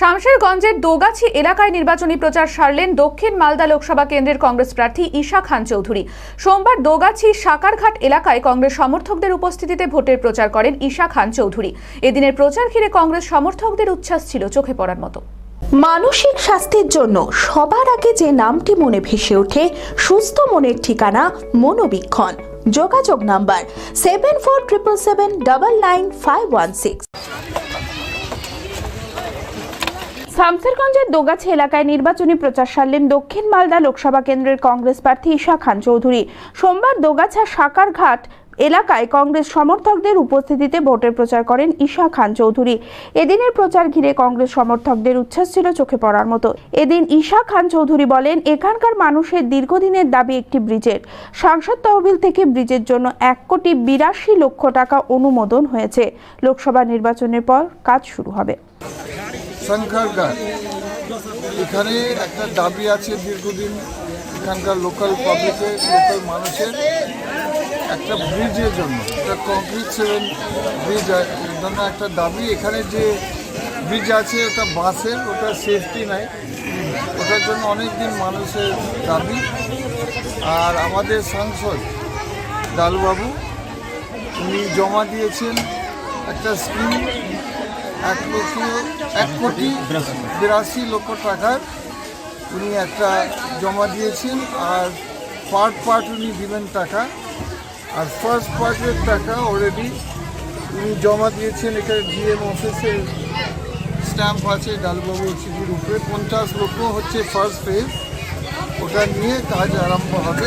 শামশেরগঞ্জের দোগাছি এলাকায় নির্বাচনী প্রচার সারলেন দক্ষিণ মালদা লোকসভা কেন্দ্রের কংগ্রেস প্রার্থী ঈশা খান চৌধুরী। সোমবার দোগাছি সাকারঘাট এলাকায় কংগ্রেস সমর্থকদের উপস্থিতিতে ভোটের প্রচার করেন ঈশা খান চৌধুরী। এদিনের প্রচার ঘিরে কংগ্রেস সমর্থকদের উচ্ছ্বাস ছিল চোখে পড়ার মতো। মানসিক স্বাস্থ্যের জন্য সবার আগে যে নামটি মনে ভেসে ওঠে, সুস্থ মনের ঠিকানা মনোবীক্ষণ। যোগাযোগ number seven four triple seven double nine five one six শামসেরগঞ্জের Dogachhi এলাকায় নির্বাচনী প্রচার সারলেন দক্ষিণ মালদা লোকসভা কেন্দ্রের কংগ্রেস প্রার্থী ঈশা খান চৌধুরী। সোমবার দোগাছা সাকারঘাট এলাকায় কংগ্রেস সমর্থকদের উপস্থিতিতে ভোটের প্রচার করেন ঈশা খান চৌধুরী। এদিনের প্রচার ঘিরে কংগ্রেস সমর্থকদের উচ্ছ্বাস ছিল চোখে পড়ার মতো। এদিন ঈশা খান চৌধুরী বলেন, এখানকার মানুষের দীর্ঘদিনের দাবি একটি ব্রিজের। সাংসদ তহবিল থেকে ব্রিজের জন্য এক কোটি বিরাশি লক্ষ টাকা অনুমোদন হয়েছে। লোকসভা নির্বাচনের পর কাজ শুরু হবে। শঙ্করগড় এখানে একটা দাবি আছে দীর্ঘদিন এখানকার লোকাল পাবলিকের লোকাল মানুষের একটা ব্রিজের জন্য। একটা কংক্রিট সেভেন ব্রিজ জন্য একটা দাবি। এখানে যে ব্রিজ আছে, ওটা বাসের, ওটা সেফটি নাই। ওটার জন্য অনেক দিন মানুষের দাবি। আর আমাদের সাংসদ ডালবাবু, উনি জমা দিয়েছেন একটা স্কিম এক লক্ষ এক কোটি বিরাশি লক্ষ টাকার উনি একটা জমা দিয়েছেন, আর পার্ট পার্ট উনি দিবেন টাকা। আর ফার্স্ট পার্টের টাকা অলরেডি উনি জমা দিয়েছেন, এখানে ডিএম অফিসের স্ট্যাম্প আছে, ডালবাবু চিঠির উপরে। পঞ্চাশ লক্ষ হচ্ছে ফার্স্ট ফেজ ওটা নিয়ে কাজ আরম্ভ হবে।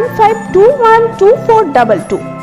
95212422